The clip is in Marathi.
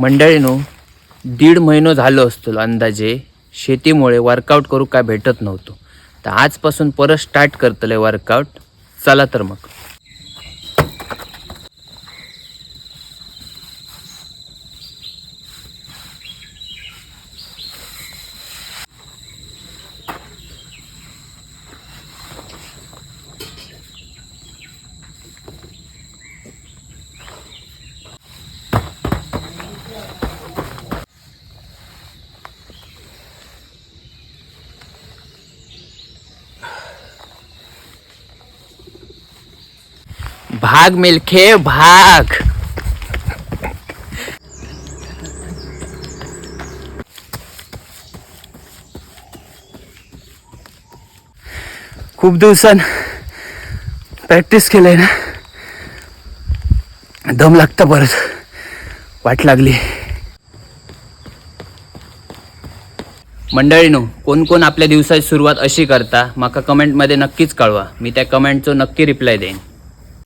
मंडळीनो दीड महिनो झालो असतो अंदाजे. शेतीमुळे वर्कआउट करू काय भेटत नव्हतो. तर आजपासून परत स्टार्ट करतले वर्कआउट चला तर मग. भाग मिलखे भाग. खूप दिवसान प्रॅक्टिस केलंय ना. दम लागतं परत. वाट लागली. मंडळीनो कोण कोण आपल्या दिवसाची सुरुवात अशी करता माका कमेंटमध्ये नक्कीच कळवा. मी त्या कमेंटचो नक्की रिप्लाय देईन.